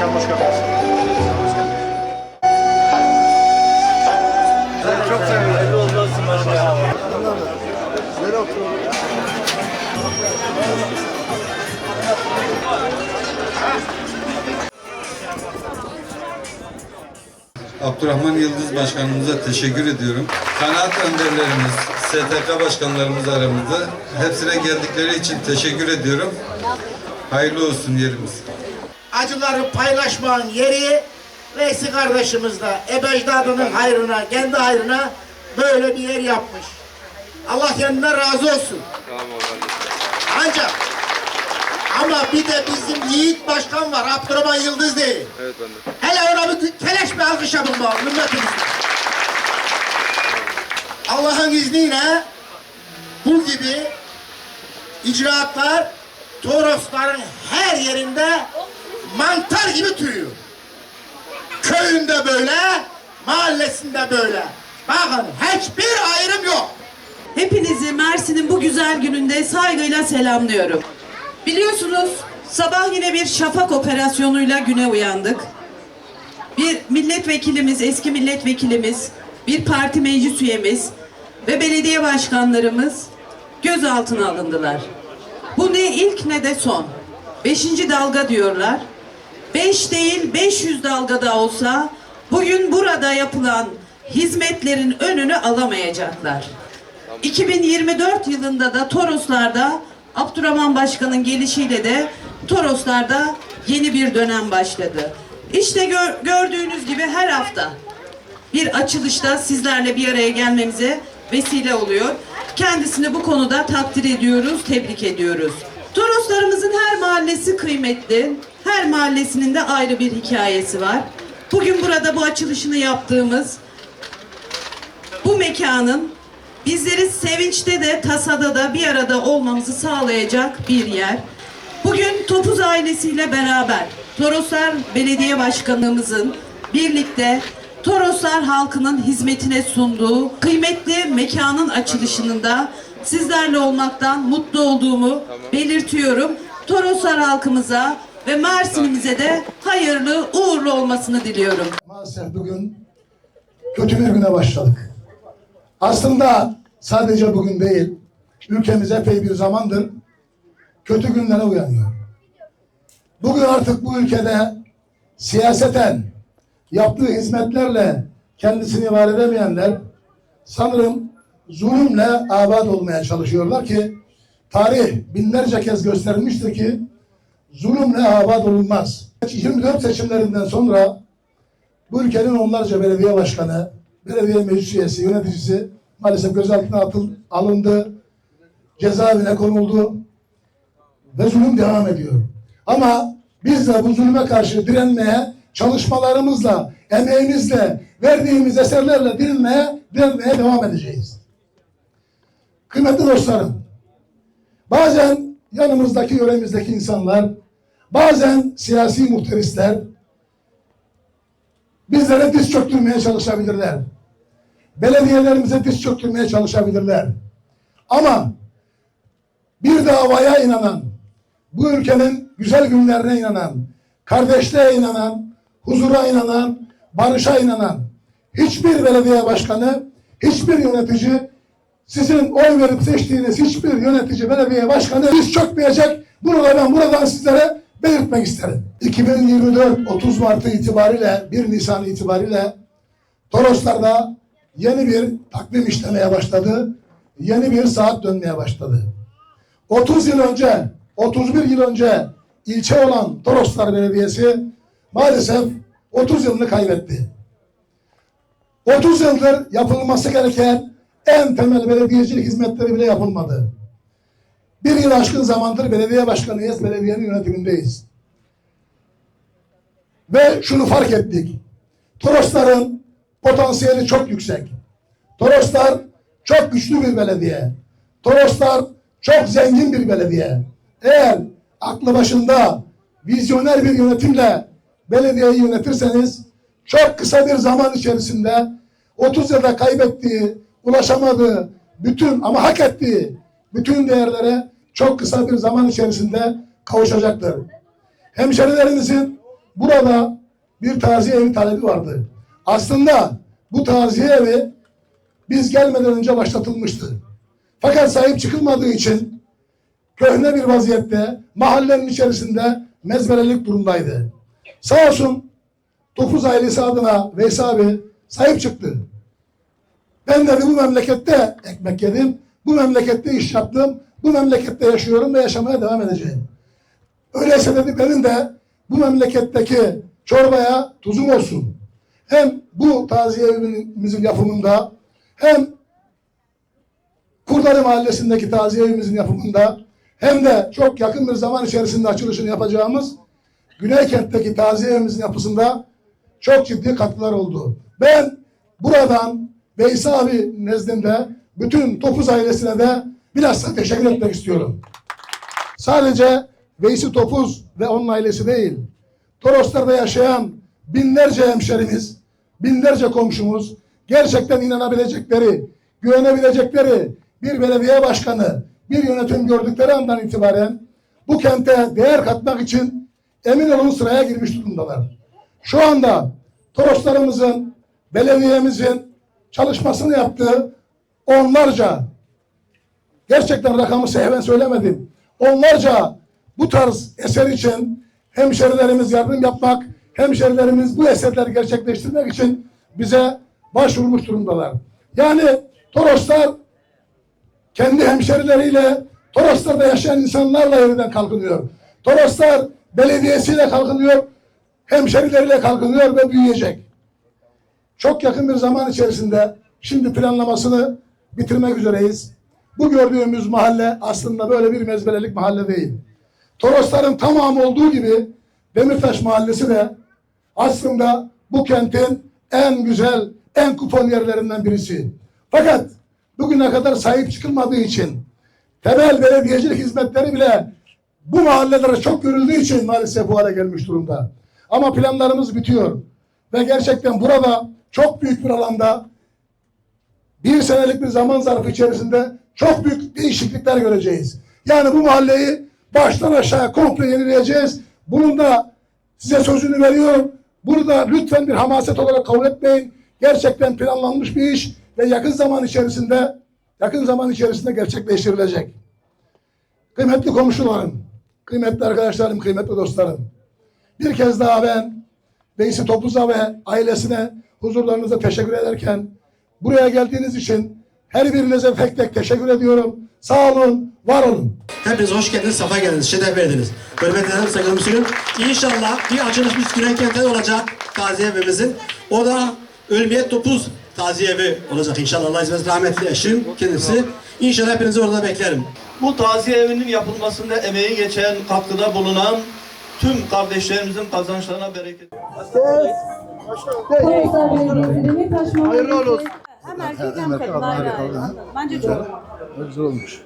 Başkan hoş geldiniz. Çok. Hayırlı başkanım. Abdurrahman Yıldız Başkanımıza teşekkür ediyorum. Kanaat önderlerimiz, STK başkanlarımız aramızda. Hepsine geldikleri için teşekkür ediyorum. Hayırlı olsun yerimiz. Acıları paylaşmanın yeri Veysi kardeşimiz de Ebecdadının hayrına, kendi hayrına böyle bir yer yapmış. Allah kendinden razı olsun. Ancak ama bir de bizim Yiğit Başkan var, Abdurrahman Yıldız değil. Evet ben de. Hele ona bir keleş bir alkış yapın bakalım ümmetimiz. Allah'ın izniyle bu gibi icraatlar Torosların her yerinde mantar gibi tüyüyor. Köyünde böyle, mahallesinde böyle. Bakın hiçbir ayrım yok. Hepinizi Mersin'in bu güzel gününde saygıyla selamlıyorum. Biliyorsunuz sabah yine bir şafak operasyonuyla güne uyandık. Bir milletvekilimiz, eski milletvekilimiz, bir parti meclis üyemiz ve belediye başkanlarımız gözaltına alındılar. Bu ne ilk ne de son. Beşinci dalga diyorlar. Beş değil 500 dalgada olsa bugün burada yapılan hizmetlerin önünü alamayacaklar. 2024 yılında da Toroslar'da Abdurrahman Başkan'ın gelişiyle de Toroslar'da yeni bir dönem başladı. İşte gör- gördüğünüz gibi her hafta bir açılışta sizlerle bir araya gelmemize vesile oluyor. Kendisini bu konuda takdir ediyoruz, tebrik ediyoruz. Toroslarımızın her mahallesi kıymetli. Her mahallesinin de ayrı bir hikayesi var. Bugün burada bu açılışını yaptığımız bu mekanın bizleri sevinçte de tasada da bir arada olmamızı sağlayacak bir yer. Bugün Topuz ailesiyle beraber Toroslar Belediye Başkanımızın birlikte Toroslar halkının hizmetine sunduğu kıymetli mekanın açılışının da sizlerle olmaktan mutlu olduğumu belirtiyorum. Toroslar halkımıza ve Mersin'imize de hayırlı uğurlu olmasını diliyorum. Maalesef bugün kötü bir güne başladık. Aslında sadece bugün değil, ülkemiz epey bir zamandır kötü günlere uyanıyor. Bugün artık bu ülkede siyaseten yaptığı hizmetlerle kendisini var edemeyenler sanırım zulümle abad olmaya çalışıyorlar ki tarih binlerce kez göstermiştir ki zulümle abad olunmaz. 24 seçimlerinden sonra bu ülkenin onlarca belediye başkanı, belediye meclis üyesi, yöneticisi maalesef gözaltına atıl, alındı, cezaevine konuldu ve zulüm devam ediyor. Ama biz de bu zulüme karşı direnmeye, çalışmalarımızla, emeğimizle, verdiğimiz eserlerle direnmeye, direnmeye devam edeceğiz. Kıymetli dostlarım, bazen yanımızdaki, yöremizdeki insanlar, bazen siyasi muhterisler, bizlere diz çöktürmeye çalışabilirler. Belediyelerimize diz çöktürmeye çalışabilirler. Ama bir davaya inanan, bu ülkenin güzel günlerine inanan, kardeşliğe inanan, huzura inanan, barışa inanan hiçbir belediye başkanı, hiçbir yönetici sizin oy verip seçtiğiniz hiçbir yönetici, belediye başkanı diz çökmeyecek. Bunu da ben buradan sizlere belirtmek isterim. 2024 30 Mart itibariyle 1 Nisan itibariyle Toroslar'da yeni bir takvim işlemeye başladı. Yeni bir saat dönmeye başladı. 30 yıl önce, 31 yıl önce ilçe olan Toroslar Belediyesi maalesef 30 yılını kaybetti. 30 yıldır yapılması gereken en temel belediyecilik hizmetleri bile yapılmadı. Bir yıl aşkın zamandır belediye başkanıyız, belediyenin yönetimindeyiz. Ve şunu fark ettik. Torosların potansiyeli çok yüksek. Toroslar çok güçlü bir belediye. Toroslar çok zengin bir belediye. Eğer aklı başında vizyoner bir yönetimle belediyeyi yönetirseniz çok kısa bir zaman içerisinde 30 yılda kaybettiği, ulaşamadığı bütün ama hak ettiği bütün değerlere çok kısa bir zaman içerisinde kavuşacaktır. Hemşerilerimizin burada bir taziye evi talebi vardı. Aslında bu taziye evi biz gelmeden önce başlatılmıştı. Fakat sahip çıkılmadığı için köhne bir vaziyette mahallenin içerisinde mezbelelik durumdaydı. Sağ olsun Topuz ailesi adına Veys abi sahip çıktı. Ben de bu memlekette ekmek yedim. Bu memlekette iş yaptım. Bu memlekette yaşıyorum ve yaşamaya devam edeceğim. Öyleyse dedi benim de bu memleketteki çorbaya tuzum olsun. Hem bu taziye evimizin yapımında hem Kurdali Mahallesi'ndeki taziye evimizin yapımında hem de çok yakın bir zaman içerisinde açılışını yapacağımız Güneykent'teki taziye evimizin yapısında çok ciddi katkılar oldu. Ben buradan Veys abi nezdinde bütün Topuz ailesine de bilhassa teşekkür etmek istiyorum. Sadece Veysi Topuz ve onun ailesi değil, Toroslar'da yaşayan binlerce hemşerimiz, binlerce komşumuz gerçekten inanabilecekleri, güvenebilecekleri bir belediye başkanı, bir yönetim gördükleri andan itibaren bu kente değer katmak için emin olun sıraya girmiş durumdalar. Şu anda Toroslarımızın, belediyemizin çalışmasını yaptığı onlarca gerçekten rakamı sehven söylemedim. Onlarca bu tarz eser için hemşerilerimiz yardım yapmak, hemşerilerimiz bu eserleri gerçekleştirmek için bize başvurmuş durumdalar. Yani Toroslar kendi hemşerileriyle Toroslar'da yaşayan insanlarla yeniden kalkınıyor. Toroslar belediyesiyle kalkınıyor, hemşerileriyle kalkınıyor ve büyüyecek. Çok yakın bir zaman içerisinde şimdi planlamasını bitirmek üzereyiz. Bu gördüğümüz mahalle aslında böyle bir mezbelelik mahalle değil. Torosların tamamı olduğu gibi Demirtaş Mahallesi de aslında bu kentin en güzel, en kupon yerlerinden birisi. Fakat bugüne kadar sahip çıkılmadığı için temel belediyecilik hizmetleri bile bu mahallelere çok görüldüğü için maalesef bu hale gelmiş durumda. Ama planlarımız bitiyor. Ve gerçekten burada çok büyük bir alanda bir senelik bir zaman zarfı içerisinde çok büyük değişiklikler göreceğiz. Yani bu mahalleyi baştan aşağı komple yenileyeceğiz. Bunun da size sözünü veriyorum. Bunu da lütfen bir hamaset olarak kabul etmeyin. Gerçekten planlanmış bir iş ve yakın zaman içerisinde yakın zaman içerisinde gerçekleştirilecek. Kıymetli komşularım, kıymetli arkadaşlarım, kıymetli dostlarım. Bir kez daha ben Veysi Topuz'a ve ailesine huzurlarınıza teşekkür ederken buraya geldiğiniz için her birinize tek tek teşekkür ediyorum. Sağ olun, var olun. Hepiniz hoş geldiniz, safa geldiniz, şeref verdiniz. Hürmetli ederim, saygılarımı sunuyorum. İnşallah bir açılışımız Güney Kent'te olacak taziye evimizin. O da Ölmeye Topuz taziye evi olacak inşallah. Allah izin rahmetli eşim kendisi. İnşallah hepinizi orada beklerim. Bu taziye evinin yapılmasında emeği geçen, katkıda bulunan tüm kardeşlerimizin kazançlarına bereket. Toroslar Belediyesi Demirtaş Mahallesi. Hayırlı olsun. Hem erkek hem kadın. Bence çok. Güzel olmuş.